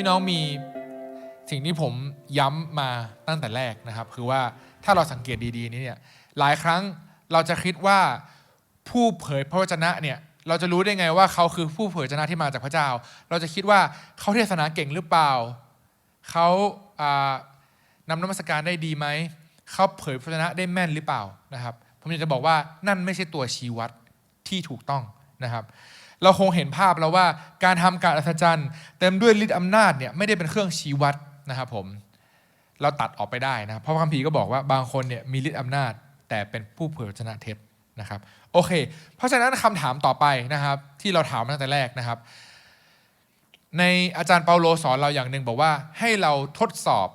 พี่น้องมีสิ่งที่ผมย้ำมาตั้งแต่แรกนะครับ คือว่าถ้าเราสังเกตดีๆนี้เนี่ยหลายครั้งเราจะคิดว่าผู้เผยพระวจนะเนี่ยเราจะรู้ได้ไงว่าเขาคือผู้เผยพระวจนะที่มาจากพระเจ้า เราจะคิดว่าเขาเทศนาเก่งหรือเปล่าเขาอ่านำนมัสการได้ดีไหมเขาเผยพระวจนะได้แม่นหรือเปล่านะครับ ผมอยากจะบอกว่านั่นไม่ใช่ตัวชี้วัดที่ถูกต้องนะครับ เราคงเห็นภาพแล้วว่าการทำการอัศจรรย์ เต็มด้วยฤทธิ์อำนาจเนี่ยไม่ได้เป็นเครื่องชี้วัดนะครับผมเราตัดออกไปได้นะเพราะคัมภีร์ก็บอกว่าบางคนเนี่ยมีฤทธิ์อำนาจ แต่เป็นผู้เผยพระวจนะเท็จนะครับโอเค เพราะฉะนั้นคำถามต่อไปนะครับ ที่เราถามมาตั้งแต่แรกนะครับ ในอาจารย์เปาโลสอนเราอย่างหนึ่งบอกว่าให้เราทดสอบ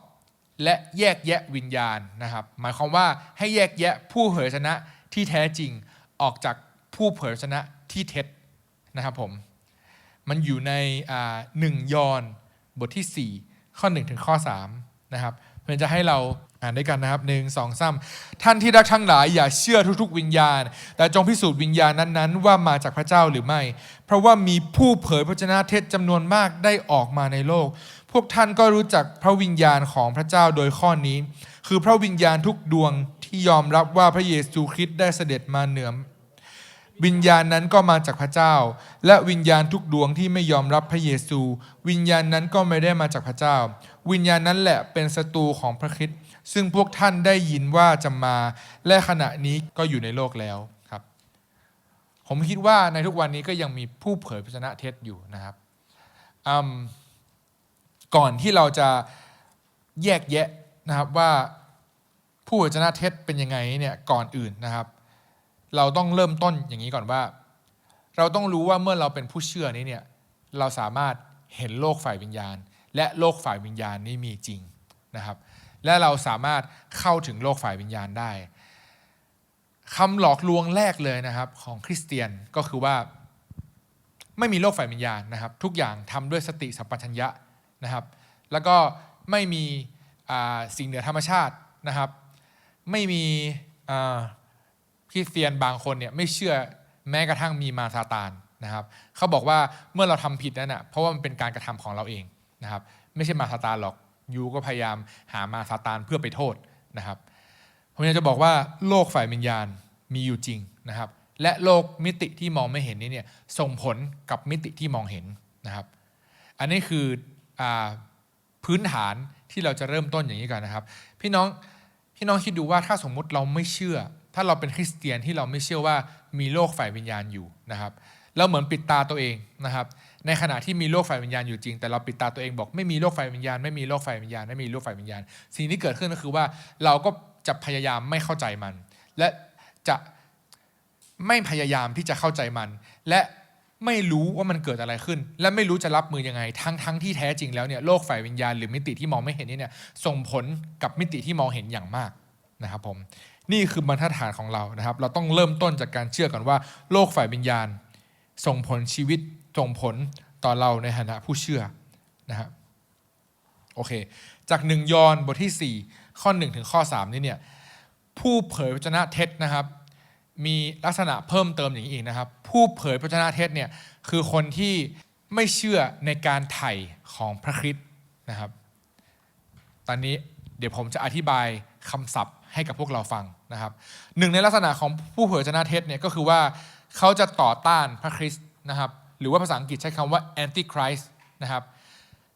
และแยกแยะวิญญาณนะครับ หมายความว่าให้แยกแยะผู้เผยพระวจนะที่แท้จริงออกจากผู้เผยพระวจนะที่เท็จ นะครับผม มันอยู่ในหนึ่งยอนบทที่ 4 ข้อ 1 ถึงข้อ 3 นะครับเพื่อจะให้เราอ่านด้วยกันนะครับหนึ่งสองสามท่านที่รักทั้งหลายอย่าเชื่อทุกๆ วิญญาณ แต่จงพิสูจน์วิญญาณนั้นๆ ว่ามาจากพระเจ้าหรือไม่ เพราะว่ามีผู้เผยพระวจนะเท็จจำนวนมากได้ออกมาในโลก พวกท่านก็รู้จักพระวิญญาณของพระเจ้าโดยข้อนี้ คือพระวิญญาณทุกดวงที่ยอมรับว่าพระเยซูคริสต์ได้เสด็จมาเหนือ วิญญาณนั้นก็มาจากพระเจ้า และวิญญาณทุกดวงที่ไม่ยอมรับพระเยซู วิญญาณนั้นก็ไม่ได้มาจากพระเจ้า วิญญาณนั้นแหละเป็นศัตรูของพระคริสต์ซึ่งพวกท่านได้ยินว่าจะมา และขณะนี้ก็อยู่ในโลกแล้วครับ ผมคิดว่าในทุกวันนี้ก็ยังมีผู้เผยพระชนะเท็จอยู่นะครับอืมก่อนที่เราจะแยกแยะนะครับว่าผู้เผยพระชนะเท็จเป็นยังไงเนี่ยก่อนอื่นนะครับ เราต้องเริ่มต้นอย่างนี้ก่อนว่า เราต้องรู้ว่าเมื่อเราเป็นผู้เชื่อนี้เนี่ยเราสามารถเห็นโลกฝ่ายวิญญาณ และโลกฝ่ายวิญญาณนี้มีจริงนะครับ และเราสามารถเข้าถึงโลกฝ่ายวิญญาณได้คำหลอกลวงแรกเลยนะครับของคริสเตียนก็คือว่า ไม่มีโลกฝ่ายวิญญาณนะครับ ทุกอย่างทำด้วยสติสัมปชัญญะนะครับ แล้วก็ไม่มีสิ่งเหนือธรรมชาตินะครับ ไม่มี คริสเตียนบางคนเนี่ยไม่เชื่อแม้กระทั่งมีมาซาตานนะครับเขาบอกว่าเมื่อเราทำผิดนั่นนะเพราะว่ามันเป็นการกระทำของเราเองนะครับไม่ใช่มาซาตานหรอกยูก็พยายามหามาซาตานเพื่อไปโทษนะครับผมอยากจะบอกว่าโลกฝ่ายวิญญาณมีอยู่จริงนะครับ และโลกมิติที่มองไม่เห็นนี้เนี่ยส่งผลกับมิติที่มองเห็นนะครับ อันนี้คืออพื้นฐานที่เราจะเริ่มต้นอย่างนี้กันนะครับ พี่น้องพี่น้องคิดดูว่าถ้าสมมุติเราไม่เชื่อ ถ้าเราเป็นคริสเตียนที่เราไม่เชื่อว่ามีโลกฝ่ายวิญญาณอยู่นะครับเราเหมือนปิดตาตัวเองนะครับ ในขณะที่มีโลกฝ่ายวิญญาณอยู่จริง แต่เราปิดตาตัวเองบอกไม่มีโลกฝ่ายวิญญาณไม่มีโลกฝ่ายวิญญาณไม่มีโลกฝ่ายวิญญาณ สิ่งที่เกิดขึ้นก็คือว่าเราก็จะพยายามไม่เข้าใจมัน และจะไม่พยายามที่จะเข้าใจมัน และไม่รู้ว่ามันเกิดอะไรขึ้น และไม่รู้จะรับมือยังไง ทั้งทั้งที่แท้จริงแล้วเนี่ยโลกฝ่ายวิญญาณหรือมิติที่มองไม่เห็นนี่เนี่ยส่งผลกับมิติที่มองเห็นอย่างมากนะครับผม นี่คือบรรทัดฐานของเรานะครับ เราต้องเริ่มต้นจากการเชื่อก่อนว่า โลกฝ่ายวิญญาณ ส่งผลชีวิตส่งผลต่อเราในฐานะผู้เชื่อนะครับโอเค จากหนึ่งยอห์นบทที่ 4 ข้อ 1 ถึงข้อ 3 นี่เนี่ยผู้เผยพระวจนะเท็จนะครับ มีลักษณะเพิ่มเติมอย่างนี้อีกนะครับ ผู้เผยพระวจนะเท็จเนี่ยคือคนที่ไม่เชื่อในการไถ่ของพระคริสต์นะครับ ตอนนี้เดี๋ยวผมจะอธิบายคำศัพท์ ให้กับพวกเราฟังนะครับหนึ่งในลักษณะของผู้เผยพระวจนะเท็จเนี่ยก็คือว่าเขาจะต่อต้านพระคริสต์นะครับหรือว่าภาษาอังกฤษใช้คำว่า antichrist นะครับ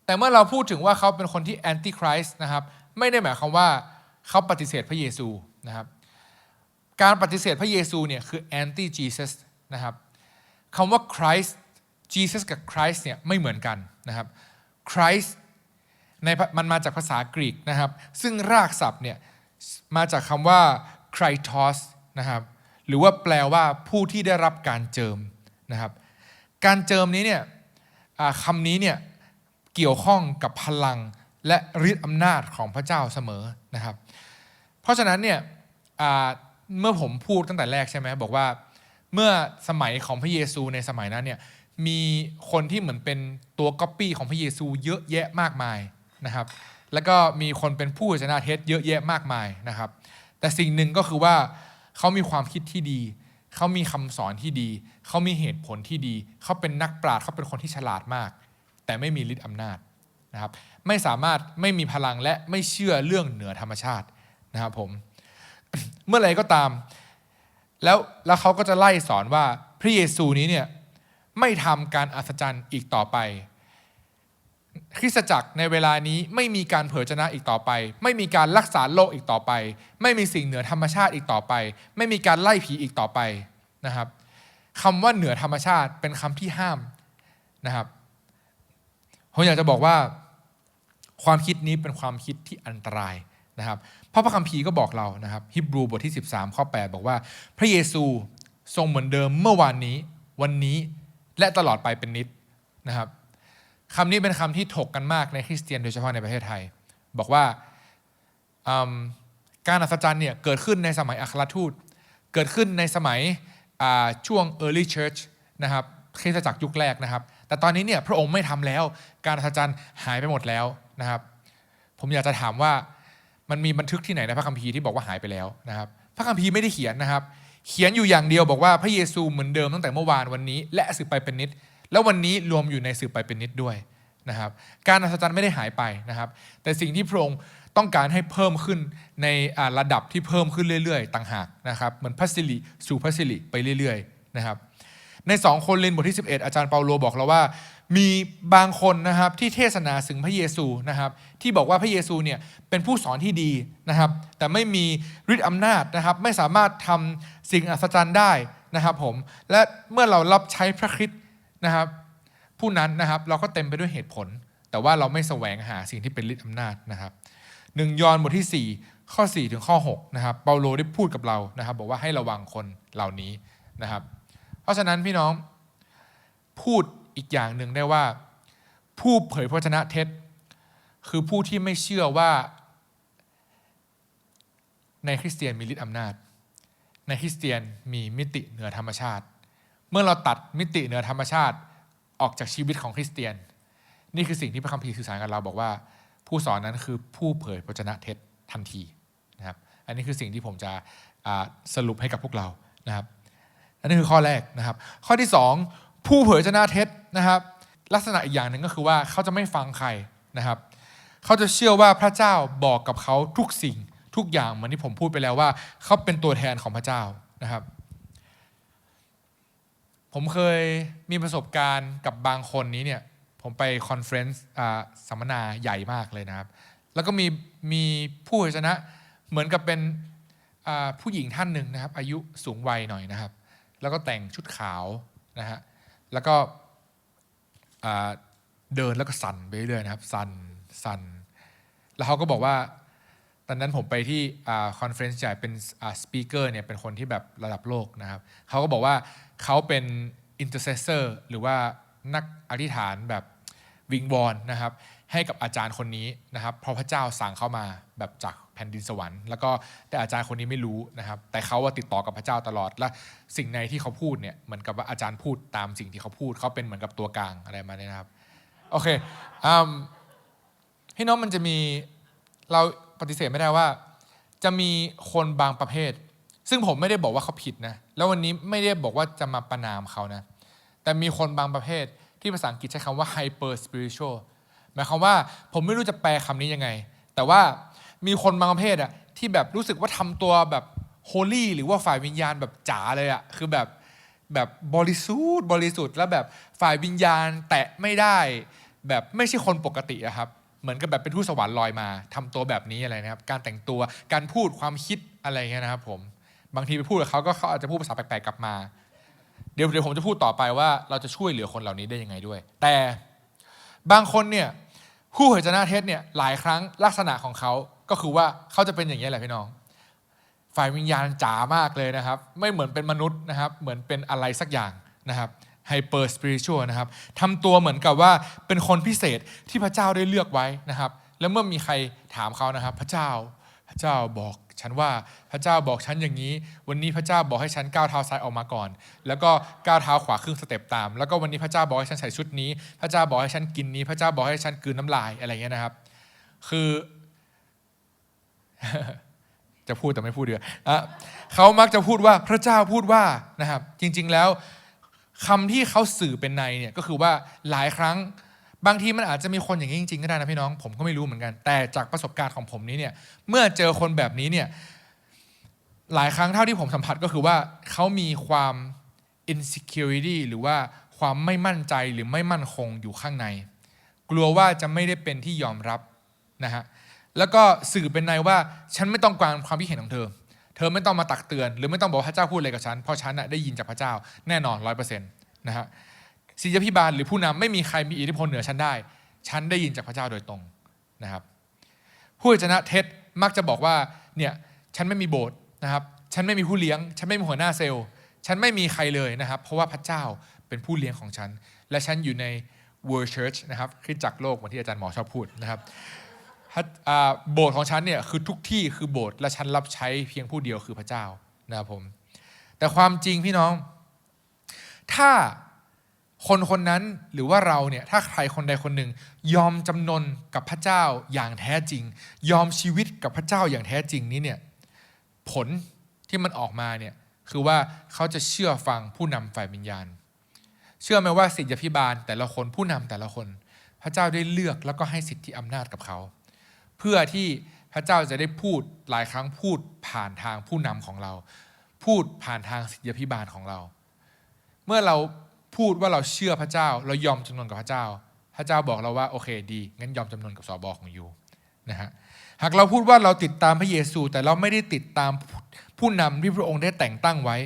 แต่เมื่อเราพูดถึงว่าเขาเป็นคนที่ antichrist นะครับไม่ได้หมายความว่าเขาปฏิเสธพระเยซูนะครับการปฏิเสธพระเยซูเนี่ยคือ anti Jesus นะครับคำว่า Christ Jesus กับ Christ เนี่ยไม่เหมือนกันนะครับ Christ ในมันมาจากภาษากรีกนะครับ ซึ่งรากศัพท์เนี่ย มาจากคำว่า c r i t o s นะครับหรือว่าแปลว่าผู้ที่ได้รับการเจิมนะครับ การเจิมนี้เนี่ยคำนี้เนี่ยเกี่ยวข้องกับพลังและฤทธิ์อำนาจของพระเจ้าเสมอนะครับ เพราะฉะนั้นเนี่ยเมื่อผมพูดตั้งแต่แรกใช่ไหมบอกว่าเมื่อสมัยของพระเยซูในสมัยนั้นเนี่ยมีคนที่เหมือนเป็นตัวก๊อปปี้ของพระเยซูเยอะแยะมากมายนะครับ แล้วก็มีคนเป็นผู้ชนะเท็จเยอะแยะมากมายนะครับ แต่สิ่งหนึ่งก็คือว่าเขามีความคิดที่ดี เขามีคำสอนที่ดี เขามีเหตุผลที่ดี เขาเป็นนักปราชญ์เขาเป็นคนที่ฉลาดมาก แต่ไม่มีฤทธิ์อำนาจนะครับ ไม่สามารถไม่มีพลังและไม่เชื่อเรื่องเหนือธรรมชาตินะครับผม เมื่อไรก็ตาม แล้วแล้วเขาก็จะไล่สอนว่าพระเยซูนี้เนี่ยไม่ทำการอัศจรรย์อีกต่อไป คริสตจักรในเวลานี้ไม่มีการเผยชนะอีกต่อไป ไม่มีการรักษาโรคอีกต่อไป ไม่มีสิ่งเหนือธรรมชาติอีกต่อไป ไม่มีการไล่ผีอีกต่อไปนะครับคำว่าเหนือธรรมชาติเป็นคำที่ห้ามนะครับผมอยากจะบอกว่า ความคิดนี้เป็นความคิดที่อันตรายนะครับเพราะพระคัมภีร์ก็บอกเรานะครับฮิบรูบทที่ 13 ข้อ 8 บอกว่า พระเยซูทรงเหมือนเดิมเมื่อวานนี้ วันนี้และตลอดไปเป็นนิดนะครับ คำนี้เป็นคำที่ถกกันมากในคริสเตียนโดยเฉพาะในประเทศไทย บอกว่าการอัศจรรย์เนี่ยเกิดขึ้นในสมัยอัครทูต เกิดขึ้นในสมัยช่วง early church นะครับคริสตจักรยุคแรกนะครับ แต่ตอนนี้เนี่ยพระองค์ไม่ทำแล้ว การอัศจรรย์หายไปหมดแล้วนะครับ ผมอยากจะถามว่ามันมีบันทึกที่ไหนในพระคัมภีร์ที่บอกว่าหายไปแล้วนะครับ พระคัมภีร์ไม่ได้เขียนนะครับ เขียนอยู่อย่างเดียวบอกว่าพระเยซูเหมือนเดิมตั้งแต่เมื่อวานวันนี้ และสืบไปเป็นนิด แล้ววันนี้รวมอยู่ในสืบไปเป็นนิดด้วยนะครับ การอัศจรรย์ไม่ได้หายไปนะครับ แต่สิ่งที่พระองค์ต้องการให้เพิ่มขึ้นในระดับที่เพิ่มขึ้นเรื่อยๆ ต่างหากนะครับเหมือนพัสิลิสู่พัสิลิไปเรื่อยๆนะครับ ใน2โคนลินบทที่ 11 อาจารย์เปาโลบอกเราว่า มีบางคนนะครับที่เทศนาถึงพระเยซูนะครับ ที่บอกว่าพระเยซูเนี่ยเป็นผู้สอนที่ดีนะครับ แต่ไม่มีฤทธิ์อำนาจนะครับ ไม่สามารถทำสิ่งอัศจรรย์ได้นะครับผมและเมื่อเรารับใช้พระคริสต์ นะครับ ผู้นั้นนะครับเราก็เต็มไปด้วยเหตุผล แต่ว่าเราไม่แสวงหาสิ่งที่เป็นฤทธิ์อำนาจนะครับหนึ่งยอห์นบทที่ 4 ข้อ 4 ถึงข้อ6นะครับเปาโลได้พูดกับเรานะครับ บอกว่าให้ระวังคนเหล่านี้นะครับ เพราะฉะนั้นพี่น้องพูดอีกอย่างหนึ่งได้ว่า ผู้เผยพระวจนะเท็จ คือผู้ที่ไม่เชื่อว่าในคริสเตียนมีฤทธิ์อำนาจ ในคริสเตียนมีมิติเหนือธรรมชาติ เมื่อเราตัดมิติเหนือธรรมชาติออกจากชีวิตของคริสเตียน นี่คือสิ่งที่พระคัมภีร์สื่อสารกับเราบอกว่า ผู้สอนนั้นคือผู้เผยพระวจนะเท็จทันทีนะครับอันนี้คือสิ่งที่ผมจะสรุปให้กับพวกเรานะครับ อันนี้คือข้อแรกนะครับ ข้อที่ 2 ผู้เผยชนะเท็จนะครับ ลักษณะอีกอย่างหนึ่งก็คือว่าเขาจะไม่ฟังใครนะครับ เขาจะเชื่อว่าพระเจ้าบอกกับเขาทุกสิ่งทุกอย่างเหมือนที่ผมพูดไปแล้วว่า เขาเป็นตัวแทนของพระเจ้านะครับ ผมเคยมีประสบการณ์กับบางคนนี้เนี่ย ผมไปคอนเฟรนซ์สัมมนาใหญ่มากเลยนะครับ แล้วก็มีมีผู้ชนะเหมือนกับเป็นผู้หญิงท่านหนึ่งนะครับ อายุสูงวัยหน่อยนะครับ แล้วก็แต่งชุดขาวนะฮะแล้วก็เดินแล้วก็สั่นไปเรื่อยๆนะครับ สั่นสั่นแล้วเขาก็บอกว่า ตอนนั้นผมไปที่คอนเฟรนซ์ใหญ่เป็นสปีกเกอร์เนี่ยเป็นคนที่แบบระดับโลกนะครับเขาก็บอกว่าเขาเป็นอินเตอร์เซสเซอร์หรือว่านักอธิษฐานแบบวิงวอนนะครับให้กับอาจารย์คนนี้นะครับเพราะพระเจ้าสั่งเข้ามาแบบจากแผ่นดินสวรรค์ แล้วก็แต่อาจารย์คนนี้ไม่รู้นะครับ แต่เขาว่าติดต่อกับพระเจ้าตลอด และสิ่งในที่เขาพูดเนี่ยเหมือนกับว่าอาจารย์พูดตามสิ่งที่เขาพูดเขาเป็นเหมือนกับตัวกลางอะไรมาเนี่ยนะครับโอเคอืมพี่น้องมันจะมีเรา ปฏิเสธไม่ได้ว่า จะมีคนบางประเภท ซึ่งผมไม่ได้บอกว่าเขาผิดนะ แล้ววันนี้ไม่ได้บอกว่าจะมาประนามเขานะ แต่มีคนบางประเภทที่ภาษาอังกฤษใช้คำว่า hyper spiritual หมายความว่าผมไม่รู้จะแปลคำนี้ยังไง แต่ว่ามีคนบางประเภทอะที่แบบรู้สึกว่าทำตัวแบบ holy หรือว่าฝ่ายวิญญาณแบบจ๋าเลยอะคือแบบแบบบริสุทธิ์บริสุทธิ์แล้วแบบฝ่ายวิญญาณแตะไม่ได้ แบบไม่ใช่คนปกติอะครับ เหมือนกับแบบเป็นทูตสวรรค์ลอยมาทำตัวแบบนี้อะไรนะครับ การแต่งตัวการพูดความคิดอะไรเงี้ยนะครับผมบางทีไปพูดกับเขาก็เขาอาจจะพูดภาษาแปลกๆกลับมา เดี๋ยวเดี๋ยวผมจะพูดต่อไปว่าเราจะช่วยเหลือคนเหล่านี้ได้ยังไงด้วย แต่บางคนเนี่ยผู้เผยชนะเท็จเนี่ยหลายครั้งลักษณะของเขาก็คือว่าเขาจะเป็นอย่างนี้แหละพี่น้อง ฝ่ายวิญญาณจ๋ามากเลยนะครับ ไม่เหมือนเป็นมนุษย์นะครับ เหมือนเป็นอะไรสักอย่างนะครับ ไฮเปอร์สปิริตชัวนะครับทำตัวเหมือนกับว่าเป็นคนพิเศษที่พระเจ้าได้เลือกไว้นะครับ แล้วเมื่อมีใครถามเขานะครับ พระเจ้าพระเจ้าบอกฉันว่าพระเจ้าบอกฉันอย่างนี้ วันนี้พระเจ้าบอกให้ฉันก้าวเท้าซ้ายออกมาก่อน แล้วก็ก้าวเท้าขวาครึ่งสเต็ปตาม แล้วก็วันนี้พระเจ้าบอกให้ฉันใส่ชุดนี้ พระเจ้าบอกให้ฉันกินนี้ พระเจ้าบอกให้ฉันกลืนน้ำลายอะไรเงี้ยนะครับ คือ จะพูดแต่ไม่พูดเดืออะเขามักจะพูดว่าพระเจ้าพูดว่านะครับ จริง ๆ แล้ว คำที่เขาสื่อเป็นในเนี่ยก็คือว่าหลายครั้งบางทีมันอาจจะมีคนอย่างนี้จริงๆก็ได้นะพี่น้อง ผมก็ไม่รู้เหมือนกัน แต่จากประสบการณ์ของผมนี้เนี่ยเมื่อเจอคนแบบนี้เนี่ยหลายครั้งเท่าที่ผมสัมผัสก็คือว่าเขามีความ insecurity หรือว่าความไม่มั่นใจหรือไม่มั่นคงอยู่ข้างใน กลัวว่าจะไม่ได้เป็นที่ยอมรับนะฮะแล้วก็สื่อเป็นในว่าฉันไม่ต้องการความคิดเห็นของเธอ เธอไม่ต้องมาตักเตือน หรือไม่ต้องบอกว่าพระเจ้าพูดอะไรกับฉัน เพราะฉันน่ะได้ยินจากพระเจ้าแน่นอนร้อยเปอร์เซ็นต์นะฮะศิษยพิบาลหรือผู้นำไม่มีใครมีอิทธิพลเหนือฉันได้ ฉันได้ยินจากพระเจ้าโดยตรงนะครับ ผู้ชนะเท็จมักจะบอกว่าเนี่ยฉันไม่มีโบสถ์นะครับ ฉันไม่มีผู้เลี้ยง ฉันไม่มีหัวหน้าเซลล์ ฉันไม่มีใครเลยนะครับ เพราะว่าพระเจ้าเป็นผู้เลี้ยงของฉัน และฉันอยู่ใน World Church นะครับคริสตจักรโลกเหมือนที่อาจารย์หมอชอบพูดนะครับ โบสถ์ของฉันเนี่ยคือทุกที่คือโบสถ์และฉันรับใช้เพียงผู้เดียวคือพระเจ้านะครับผม แต่ความจริงพี่น้อง ถ้าคนคนนั้นหรือว่าเราเนี่ยถ้าใครคนใดคนหนึ่ง ยอมจำนนกับพระเจ้าอย่างแท้จริง ยอมชีวิตกับพระเจ้าอย่างแท้จริงนี้เนี่ยผลที่มันออกมาเนี่ยคือว่าเขาจะเชื่อฟังผู้นำฝ่ายวิญญาณ เชื่อไหมว่าสิทธิพิบาลแต่ละคนผู้นำแต่ละคน พระเจ้าได้เลือกแล้วก็ให้สิทธิอำนาจกับเขา เพื่อที่พระเจ้าจะได้พูดหลายครั้งพูดผ่านทางผู้นำของเรา พูดผ่านทางสิทธิพิบาลของเรา เมื่อเราพูดว่าเราเชื่อพระเจ้า เรายอมจำนนกับพระเจ้า พระเจ้าบอกเราว่าโอเคดีงั้นยอมจำนนกับสอบอของยูนะฮะหากเราพูดว่าเราติดตามพระเยซู แต่เราไม่ได้ติดตามผู้นำที่พระองค์ได้แต่งตั้งไว้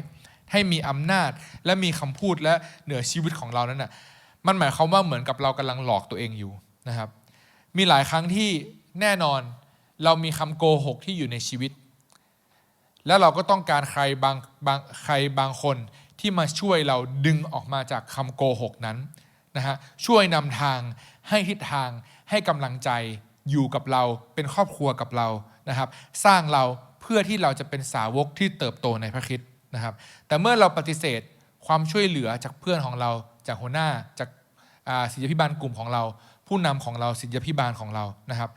ให้มีอำนาจและมีคำพูดและเหนือชีวิตของเรานั้นน่ะมันหมายความว่าเหมือนกับเรากำลังหลอกตัวเองอยู่นะครับ มีหลายครั้งที่ แน่นอนเรามีคำโกหกที่อยู่ในชีวิต แล้วเราก็ต้องการใครบางบางใครบางคนที่มาช่วยเราดึงออกมาจากคำโกหกนั้นนะฮะช่วยนำทางให้ทิศทางให้กำลังใจอยู่กับเราเป็นครอบครัวกับเรานะครับ สร้างเราเพื่อที่เราจะเป็นสาวกที่เติบโตในพระคริสต์นะครับ แต่เมื่อเราปฏิเสธความช่วยเหลือจากเพื่อนของเรา จากหัวหน้าจากศิษยพิบาลกลุ่มของเรา ผู้นำของเราศิษยพิบาลของเรานะครับ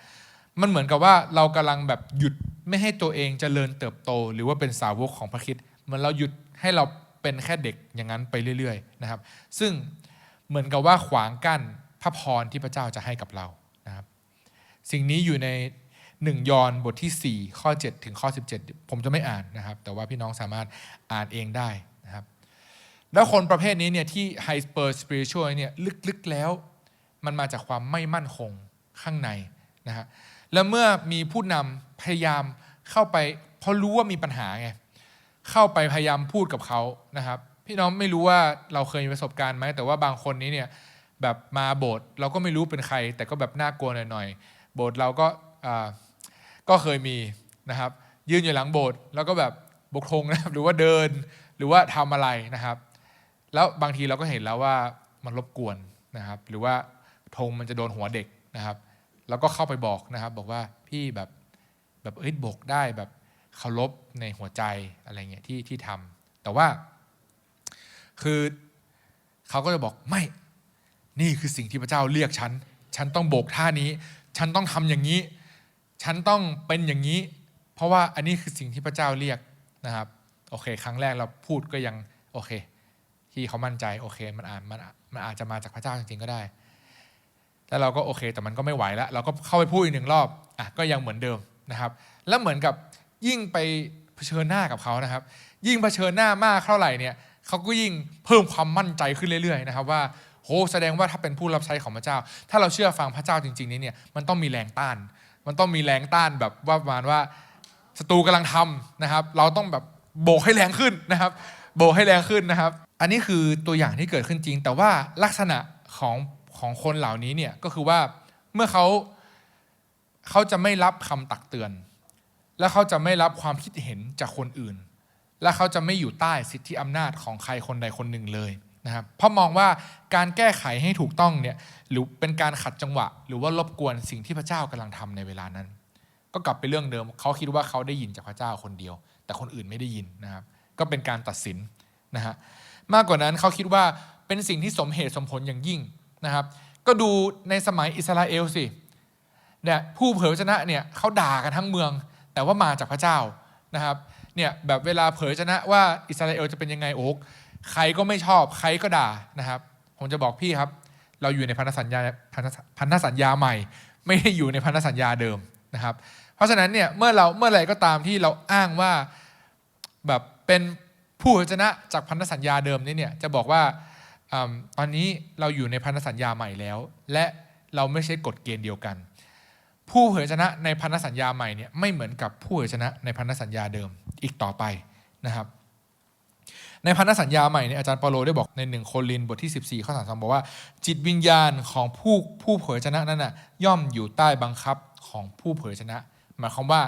มันเหมือนกับว่าเรากำลังแบบหยุดไม่ให้ตัวเองจเจริญเติบโต หรือว่าเป็นสาวกของพระคริสต์เหมือนเราหยุดให้เราเป็นแค่เด็กอย่างนั้นไปเรื่อยๆนะครับ ซึ่งเหมือนกับว่าขวางกั้นพระพรที่พระเจ้าจะให้กับเรานะครับ สิ่งนี้อยู่ในหนึ่งยอห์นบทที่ 4 ข้อ 7 ถึงข้อ 17 ผมจะไม่อ่านนะครับ แต่ว่าพี่น้องสามารถอ่านเองได้นะครับ แล้วคนประเภทนี้เนี่ยที่ไฮเปอร์สปิริชวลเนี่ยลึกๆแล้ว มันมาจากความไม่มั่นคงข้างในนะฮะ แล้วเมื่อมีผู้นำพยายามเข้าไปเพราะรู้ว่ามีปัญหาไงเข้าไปพยายามพูดกับเขานะครับ พี่น้องไม่รู้ว่าเราเคยมีประสบการณ์ไหมแต่ว่าบางคนนี้เนี่ยแบบมาโบสถ์เราก็ไม่รู้เป็นใคร แต่ก็แบบน่ากลัวหน่อยๆโบสถ์เราก็อ่าก็เคยมีนะครับ ยืนอยู่หลังโบสถ์แล้วก็แบบบกธงนะครับหรือว่าเดินหรือว่าทำอะไรนะครับ แล้วบางทีเราก็เห็นแล้วว่ามันรบกวนนะครับ หรือว่าธงมันจะโดนหัวเด็กนะครับ แล้วก็เข้าไปบอกนะครับ บอกว่าพี่แบบแบบเอ้ยบกได้แบบเคารพในหัวใจอะไรเงี้ยที่ที่ทำแต่ว่า คือเขาก็จะบอกไม่ นี่คือสิ่งที่พระเจ้าเรียกฉัน ฉันต้องโบกท่านี้ ฉันต้องทำอย่างนี้ ฉันต้องเป็นอย่างนี้ เพราะว่าอันนี้คือสิ่งที่พระเจ้าเรียกนะครับ โอเค ครั้งแรกเราพูดก็ยังโอเค ที่เขามั่นใจโอเค มันอาจมันมันอาจจะมาจากพระเจ้าจริงๆก็ได้ แล้วเราก็โอเค แต่มันก็ไม่ไหวแล้ว เราก็เข้าไปพูดอีกหนึ่งรอบอะก็ยังเหมือนเดิมนะครับ แล้วเหมือนกับยิ่งไปเผชิญหน้ากับเขานะครับ ยิ่งเผชิญหน้ามากเท่าไหร่เนี่ยเขาก็ยิ่งเพิ่มความมั่นใจขึ้นเรื่อยๆนะครับว่าโหแสดงว่าถ้าเป็นผู้รับใช้ของพระเจ้า ถ้าเราเชื่อฟังพระเจ้าจริงๆนี้เนี่ยมันต้องมีแรงต้าน มันต้องมีแรงต้านแบบว่าประมาณว่าศัตรูกำลังทำนะครับ เราต้องแบบโบกให้แรงขึ้นนะครับ โบกให้แรงขึ้นนะครับ อันนี้คือตัวอย่างที่เกิดขึ้นจริง แต่ว่าลักษณะของ ของคนเหล่านี้เนี่ยก็คือว่าเมื่อเขาเขาจะไม่รับคำตักเตือน และเขาจะไม่รับความคิดเห็นจากคนอื่น และเขาจะไม่อยู่ใต้สิทธิอำนาจของใครคนใดคนหนึ่งเลยนะครับเพราะมองว่าการแก้ไขให้ถูกต้องเนี่ยหรือเป็นการขัดจังหวะ หรือว่ารบกวนสิ่งที่พระเจ้ากำลังทำในเวลานั้น ก็กลับไปเรื่องเดิม เขาคิดว่าเขาได้ยินจากพระเจ้าคนเดียว แต่คนอื่นไม่ได้ยินนะครับ ก็เป็นการตัดสินนะฮะมากกว่านั้นเขาคิดว่าเป็นสิ่งที่สมเหตุสมผลอย่างยิ่ง นะครับ ก็ดูในสมัยอิสราเอลสิเนี่ยผู้เผยพระชนะเนี่ยเขาด่ากันทั้งเมือง แต่ว่ามาจากพระเจ้านะครับเนี่ยแบบเวลาเผยพระชนะว่าอิสราเอลจะเป็นยังไงโอ๊กใครก็ไม่ชอบใครก็ด่านะครับ ผมจะบอกพี่ครับ เราอยู่ในพันธสัญญาพันธสัญญาใหม่ ไม่ได้อยู่ในพันธสัญญาเดิมนะครับ เพราะฉะนั้นเนี่ยเมื่อเราเมื่อไรก็ตามที่เราอ้างว่าแบบเป็นผู้เผยชนะจากพันธสัญญาเดิมนี่เนี่ยจะบอกว่า ตอนนี้เราอยู่ในพันธสัญญาใหม่แล้ว และเราไม่ใช่กฎเกณฑ์เดียวกัน ผู้เผยชนะในพันธสัญญาใหม่เนี่ยไม่เหมือนกับผู้เผยชนะในพันธสัญญาเดิมอีกต่อไปนะครับ ในพันธสัญญาใหม่เนี่ยอาจารย์เปาโลได้บอกในหนึ่งโครินบทที่ 14 ข้อ32บอกว่า จิตวิญญาณของผู้ผู้เผยชนะนั้นน่ะย่อมอยู่ใต้บังคับของผู้เผยชนะ หมายความว่า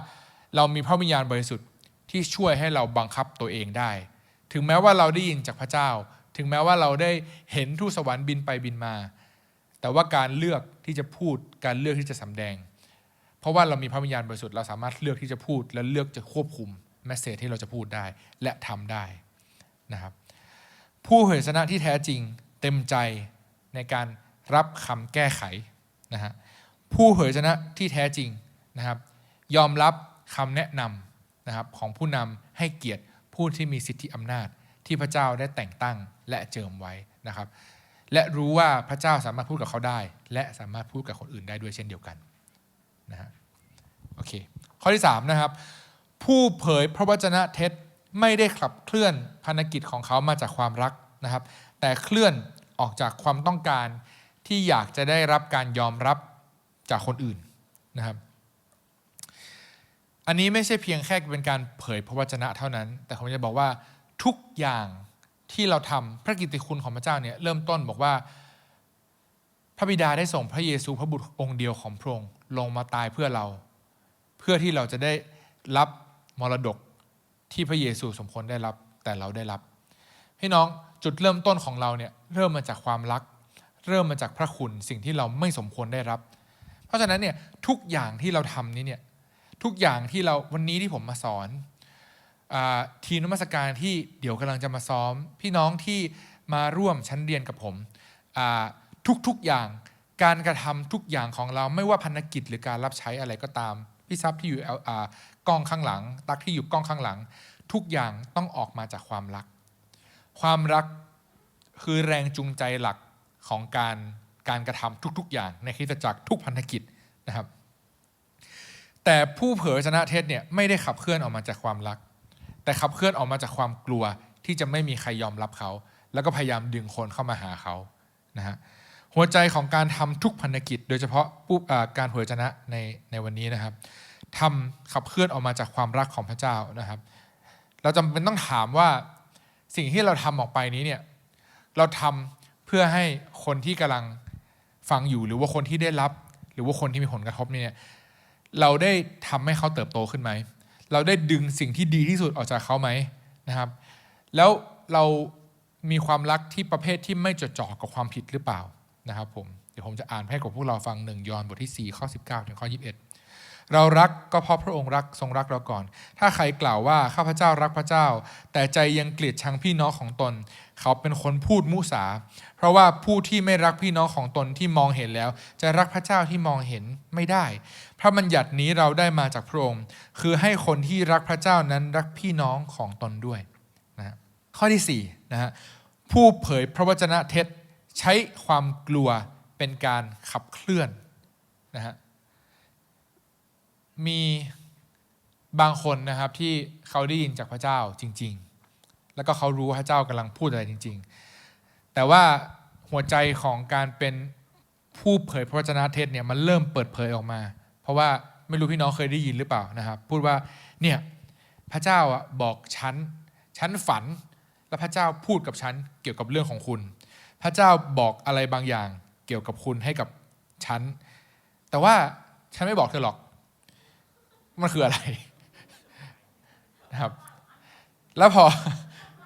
เรามีพระวิญญาณบริสุทธิ์ที่ช่วยให้เราบังคับตัวเองได้ ถึงแม้ว่าเราได้ยินจากพระเจ้า ถึงแม้ว่าเราได้เห็นทูตสวรรค์บินไปบินมา แต่ว่าการเลือกที่จะพูดการเลือกที่จะสำแดง เพราะว่าเรามีพระวิญญาณบริสุทธิ์เราสามารถเลือกที่จะพูด และเลือกจะควบคุมแมสเซจที่เราจะพูดได้และทำได้นะครับ ผู้เผยชนะที่แท้จริงเต็มใจในการรับคำแก้ไขนะฮะผู้เผยชนะที่แท้จริงนะครับ ยอมรับคำแนะนำนะครับของผู้นำให้เกียรติผู้ที่มีสิทธิอำนาจ ที่พระเจ้าได้แต่งตั้งและเจิมไว้นะครับ และรู้ว่าพระเจ้าสามารถพูดกับเขาได้ และสามารถพูดกับคนอื่นได้ด้วยเช่นเดียวกันนะฮะโอเคข้อที่3นะครับผู้เผยพระวจนะเท็จไม่ได้ขับเคลื่อนภารกิจของเขามาจากความรักนะครับ แต่เคลื่อนออกจากความต้องการที่อยากจะได้รับการยอมรับจากคนอื่นนะครับ อันนี้ไม่ใช่เพียงแค่เป็นการเผยพระวจนะเท่านั้น แต่ผมจะบอกว่า ทุกอย่างที่เราทำพระกิตติคุณของพระเจ้าเนี่ยเริ่มต้นบอกว่า พระบิดาได้ส่งพระเยซูพระบุตรองค์เดียวของพระองค์ลงมาตายเพื่อเรา เพื่อที่เราจะได้รับมรดกที่พระเยซูสมควรได้รับแต่เราได้รับพี่น้องจุดเริ่มต้นของเราเนี่ยเริ่มมาจากความรัก เริ่มมาจากพระคุณสิ่งที่เราไม่สมควรได้รับ เพราะฉะนั้นเนี่ยทุกอย่างที่เราทำนี้เนี่ยทุกอย่างที่เราวันนี้ที่ผมมาสอน ทีมนมัสการที่เดี๋ยวกำลังจะมาซ้อม พี่น้องที่มาร่วมชั้นเรียนกับผมทุกๆอย่างการกระทำทุกอย่างของเราไม่ว่าพันธกิจหรือการรับใช้อะไรก็ตาม พี่ซับที่อยู่กล้องข้างหลัง ตักที่อยู่กล้องข้างหลัง ทุกอย่างต้องออกมาจากความรัก ความรักคือแรงจูงใจหลักของการการกระทำทุก ๆ อย่างในคริสตจักรทุกพันธกิจนะครับ แต่ผู้เผยชนะเทศเนี่ยไม่ได้ขับเคลื่อนออกมาจากความรัก แต่ขับเคลื่อนออกมาจากความกลัวที่จะไม่มีใครยอมรับเขา แล้วก็พยายามดึงคนเข้ามาหาเขานะฮะหัวใจของการทำทุกพันธกิจ โดยเฉพาะผู้การเผยชนะในในวันนี้นะครับทำขับเคลื่อนออกมาจากความรักของพระเจ้านะครับ เราจำเป็นต้องถามว่าสิ่งที่เราทำออกไปนี้เนี่ยเราทำเพื่อให้คนที่กำลังฟังอยู่หรือว่าคนที่ได้รับ หรือว่าคนที่มีผลกระทบเนี่ยเราได้ทำให้เขาเติบโตขึ้นไหม เราได้ดึงสิ่งที่ดีที่สุดออกจากเขาไหมนะครับ แล้วเรามีความรักที่ประเภทที่ไม่จดจ่อกับความผิดหรือเปล่านะครับผมเดี๋ยวผมจะอ่านให้กับพวกเราฟังหนึ่งยอห์นบทที่ 4 ข้อ 19 ถึงข้อ 21 เรารักก็เพราะพระองค์รักทรงรักเราก่อน ถ้าใครกล่าวว่าข้าพเจ้ารักพระเจ้า แต่ใจยังเกลียดชังพี่น้องของตน เขาเป็นคนพูดมุสา เพราะว่าผู้ที่ไม่รักพี่น้องของตนที่มองเห็นแล้ว จะรักพระเจ้าที่มองเห็นไม่ได้ พระบัญญัตินี้เราได้มาจากพระองค์ คือให้คนที่รักพระเจ้านั้นรักพี่น้องของตนด้วยนะข้อที่4นะฮะผู้เผยพระวจนะเท็จใช้ความกลัวเป็นการขับเคลื่อนนะฮะ มีบางคนนะครับที่เขาได้ยินจากพระเจ้าจริง ๆ แล้วก็เขารู้พระเจ้ากำลังพูดอะไรจริง ๆ แต่ว่าหัวใจของการเป็นผู้เผยพระวจนะเทศเนี่ยมันเริ่มเปิดเผยออกมา เพราะว่าไม่รู้พี่น้องเคยได้ยินหรือเปล่านะครับ พูดว่าเนี่ยพระเจ้าบอกฉันฉันฝันแล้วพระเจ้าพูดกับฉันเกี่ยวกับเรื่องของคุณ พระเจ้าบอกอะไรบางอย่างเกี่ยวกับคุณให้กับฉันแต่ว่าฉันไม่บอกเธอหรอก มันคืออะไรนะครับ แล้วพอ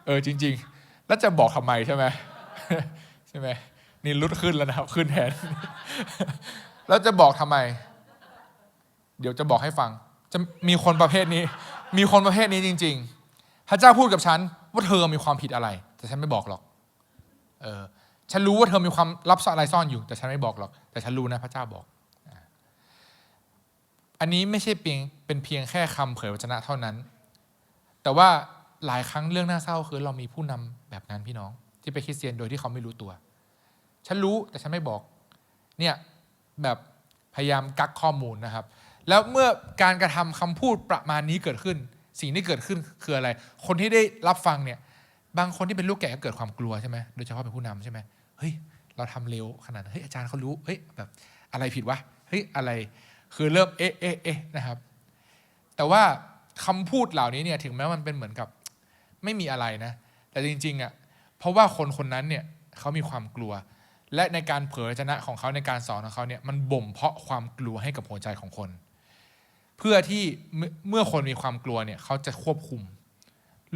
เออจริง ๆ แล้วจะบอกทำไมใช่ไหมใช่ไหมนี่ลุดขึ้นแล้วนะครับ ขึ้นแทนแล้วจะบอกทำไม เดี๋ยวจะบอกให้ฟัง จะมีคนประเภทนี้ มีคนประเภทนี้จริง ๆ พระเจ้าพูดกับฉัน ว่าเธอมีความผิดอะไร แต่ฉันไม่บอกหรอก เออฉันรู้ว่าเธอมีความลับอะไรซ่อนอยู่ แต่ฉันไม่บอกหรอก แต่ฉันรู้นะพระเจ้าบอก อันนี้ไม่ใช่เพียงเป็นเพียงแค่คำเผยวจนะเท่านั้น แต่ว่าหลายครั้งเรื่องน่าเศร้าคือเรามีผู้นำแบบนั้นพี่น้อง ที่เป็นคริสเตียนโดยที่เขาไม่รู้ตัว ฉันรู้แต่ฉันไม่บอก เนี่ยแบบพยายามกักข้อมูลนะครับ แล้วเมื่อการกระทำคำพูดประมาณนี้เกิดขึ้น สิ่งที่เกิดขึ้นคืออะไร คนที่ได้รับฟังเนี่ย บางคนที่เป็นลูกแกะก็เกิดความกลัวใช่ไหมโดยเฉพาะเป็นผู้นำใช่ไหมเฮ้ยเราทำเร็วขนาดนั้นเฮ้ยอาจารย์เขารู้เฮ้ยแบบอะไรผิดวะเฮ้ยอะไร คือเริ่มเอ๊ะเอ๊ะเอ๊ะนะครับ แต่ว่าคำพูดเหล่านี้เนี่ยถึงแม้มันเป็นเหมือนกับไม่มีอะไรนะ แต่จริงๆอะเพราะว่าคนคนนั้นเนี่ยเขามีความกลัว และในการเผยชนะของเขาในการสอนของเขาเนี่ยมันบ่มเพาะความกลัวให้กับหัวใจของคน เพื่อที่เมื่อเมื่อคนมีความกลัวเนี่ยเขาจะควบคุม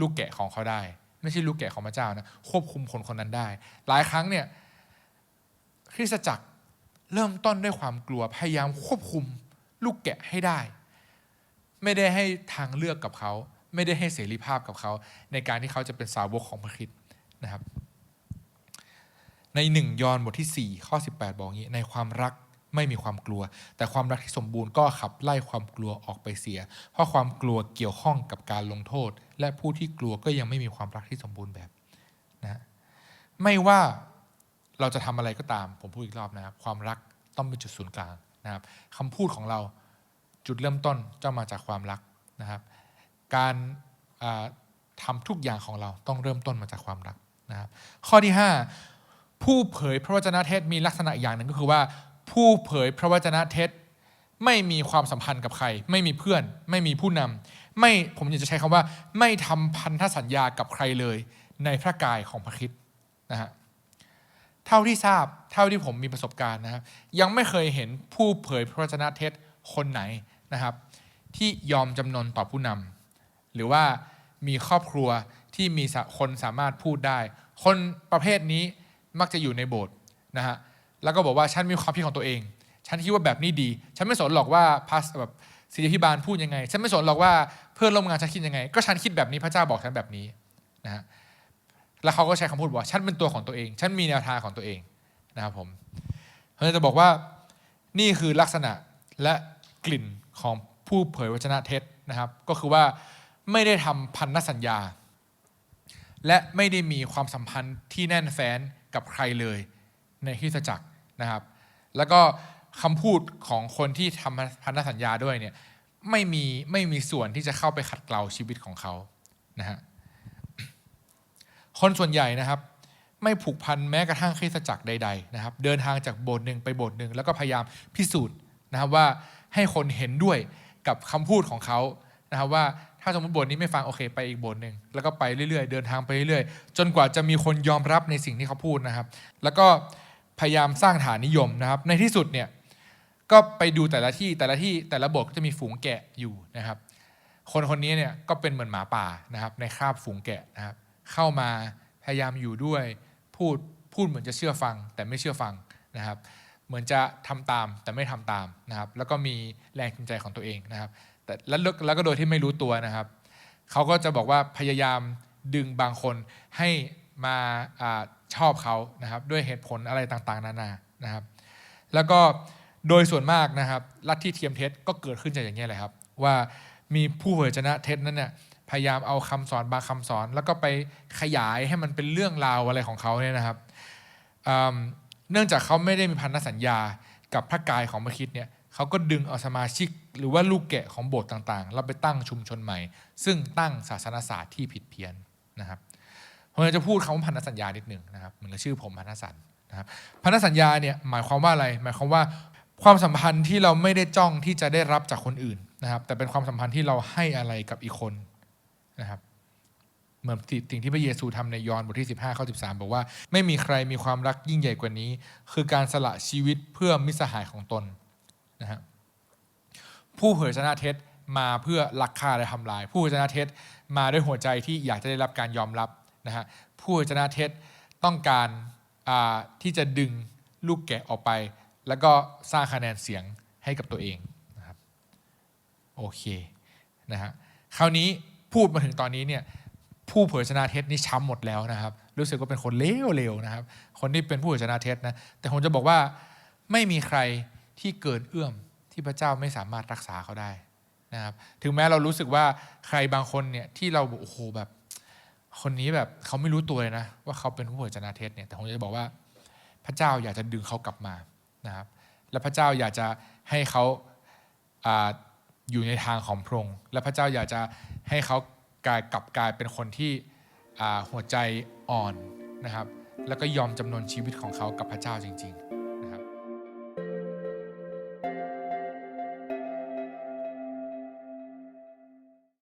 ลูกแกะของเขาได้ ไม่ใช่ลูกแกะของพระเจ้านะควบคุมคนคนนั้นได้ หลายครั้งเนี่ยคริสตจักร เริ่มต้นด้วยความกลัวพยายามควบคุมลูกแกะให้ได้ ไม่ได้ให้ทางเลือกกับเขา ไม่ได้ให้เสรีภาพกับเขา ในการที่เขาจะเป็นสาวกของพระคริสต์นะครับ ในหนึ่งยอห์นบทที่ 4 ข้อ 18 บอกงี้ในความรักไม่มีความกลัว แต่ความรักที่สมบูรณ์ก็ขับไล่ความกลัวออกไปเสีย เพราะความกลัวเกี่ยวข้องกับการลงโทษ และผู้ที่กลัวก็ยังไม่มีความรักที่สมบูรณ์แบบนะไม่ว่า เราจะทำอะไรก็ตาม ผมพูดอีกรอบนะครับ ความรักต้องเป็นจุดศูนย์กลางนะครับคำพูดของเราจุดเริ่มต้นจะมาจากความรักนะครับ การอ่าทำทุกอย่างของเราต้องเริ่มต้นมาจากความรักนะครับ ข้อที่ 5 ผู้เผยพระวจนะเท็จมีลักษณะอย่างหนึ่งก็คือว่า ผู้เผยพระวจนะเท็จไม่มีความสัมพันธ์กับใคร ไม่มีเพื่อน ไม่มีผู้นำไม่ผมอยากจะใช้คำว่า ไม่ทำพันธสัญญากับใครเลย ในพระกายของพระคริสต์นะฮะ เท่าที่ทราบ เท่าที่ผมมีประสบการณ์นะครับ ยังไม่เคยเห็นผู้เผยพระวจนะเท็จคนไหนนะครับ ที่ยอมจำนนต่อผู้นำหรือว่ามีครอบครัวที่มีคนสามารถพูดได้ คนประเภทนี้มักจะอยู่ในโบสถ์นะฮะแล้วก็บอกว่าฉันมีความคิดของตัวเอง ฉันคิดว่าแบบนี้ดี ฉันไม่สนหรอกว่าพาสแบบศิริพิบาลพูดยังไง ฉันไม่สนหรอกว่าเพื่อนร่วมงานฉันคิดยังไง ก็ฉันคิดแบบนี้พระเจ้าบอกฉันแบบนี้นะฮะ แล้วเขาก็ใช้คำพูดว่าฉันเป็นตัวของตัวเอง ฉันมีแนวทางของตัวเองนะครับผมเพราะฉะนั้นจะบอกว่านี่คือลักษณะและกลิ่นของผู้เผยวจนะเท็จนะครับ ก็คือว่าไม่ได้ทำพันธสัญญา และไม่ได้มีความสัมพันธ์ที่แน่นแฟ้นกับใครเลยในคริสตจักรนะครับ แล้วก็คำพูดของคนที่ทำพันธสัญญาด้วยเนี่ยไม่มีไม่มีส่วนที่จะเข้าไปขัดเกลาชีวิตของเขานะฮะ คนส่วนใหญ่นะครับ ไม่ผูกพันแม้กระทั่งคริสตจักรใดๆนะครับ เดินทางจากโบสถ์หนึ่งไปโบสถ์หนึ่งแล้วก็พยายามพิสูจน์นะครับว่าให้คนเห็นด้วยกับคำพูดของเขานะครับว่าถ้าสมมติโบสถ์นี้ไม่ฟังโอเค ไปอีกโบสถ์หนึ่งแล้วก็ไปเรื่อยๆ เดินทางไปเรื่อยๆ จนกว่าจะมีคนยอมรับในสิ่งที่เขาพูดนะครับ แล้วก็พยายามสร้างฐานนิยมนะครับ ในที่สุดเนี่ยก็ไปดูแต่ละที่แต่ละที่แต่ละโบสถ์ก็จะมีฝูงแกะอยู่นะครับ คนคนนี้เนี่ยก็เป็นเหมือนหมาป่านะครับ ในคราบฝูงแกะนะครับ เข้ามาพยายามอยู่ด้วย พูดพูดเหมือนจะเชื่อฟัง แต่ไม่เชื่อฟังนะครับ เหมือนจะทำตามแต่ไม่ทำตามนะครับ แล้วก็มีแรงจูงใจของตัวเองนะครับ แต่แล้วแล้วก็โดยที่ไม่รู้ตัวนะครับเขาก็จะบอกว่าพยายามดึงบางคนให้มาอาชอบเขานะครับ ด้วยเหตุผลอะไรต่างๆ นานานะครับ แล้วก็โดยส่วนมากนะครับลัทธิเทียมเท็จก็เกิดขึ้นจากอย่างนี้แหละครับ ว่ามีผู้เผยชนะเท็จนั้นเนี่ย พยายามเอาคำสอนบางคำสอน แล้วก็ไปขยายให้มันเป็นเรื่องราวอะไรของเขาเนี่ยนะครับเนื่องจากเขาไม่ได้มีพันธสัญญากับพระกายของพระคิดเนี่ยเขาก็ดึงเอาสมาชิก หรือว่าลูกแกะของโบสถ์ต่างๆ แล้วไปตั้งชุมชนใหม่ ซึ่งตั้งศาสนศาสตร์ที่ผิดเพี้ยนนะครับผมจะพูดคำว่าพันธสัญญานิดหนึ่งนะครับเหมือนกับชื่อผมพันธสัญนะครับพันธสัญญาเนี่ยหมายความว่าอะไร หมายความว่าความสัมพันธ์ที่เราไม่ได้จ้องที่จะได้รับจากคนอื่นนะครับ แต่เป็นความสัมพันธ์ที่เราให้อะไรกับอีกคน นะครับเหมือนสิ่งที่พระเยซูทำในยอห์นบทที่ 15 ข้อ 13 บอกว่า ไม่มีใครมีความรักยิ่งใหญ่กว่านี้ คือการสละชีวิตเพื่อมิสหายของตนนะฮะผู้เผยชนะเท็จมาเพื่อลักฆ่าและทำลาย ผู้เผยชนะเท็จมาด้วยหัวใจที่อยากจะได้รับการยอมรับนะฮะผู้เผยชนะเท็จต้องการที่จะดึงลูกแกะออกไป แล้วก็สร้างคะแนนเสียงให้กับตัวเองนะครับโอเคนะฮะคราวนี้ พูดมาถึงตอนนี้เนี่ยผู้เผยชนะเท็จนี่ช้ำหมดแล้วนะครับ รู้สึกว่าเป็นคนเลวๆนะครับ คนที่เป็นผู้เผยชนะเท็จนะแต่ผมจะบอกว่าไม่มีใครที่เกินเอื้อมที่พระเจ้าไม่สามารถรักษาเขาได้นะครับถึงแม้เรารู้สึกว่าใครบางคนเนี่ยที่เราโอ้โหแบบ คนนี้แบบเขาไม่รู้ตัวเลยนะว่าเขาเป็นผู้เผยชนะเท็จเนี่ยแต่ผมจะบอกว่าพระเจ้าอยากจะดึงเขากลับมานะครับและพระเจ้าอยากจะให้เขา อยู่ในทางของพระองค์และพระเจ้าอยากจะให้เขากลายกลับกลายเป็นคนที่หัวใจอ่อนนะครับ แล้วก็ยอมจำนนชีวิตของเขากับพระเจ้าจริง ๆ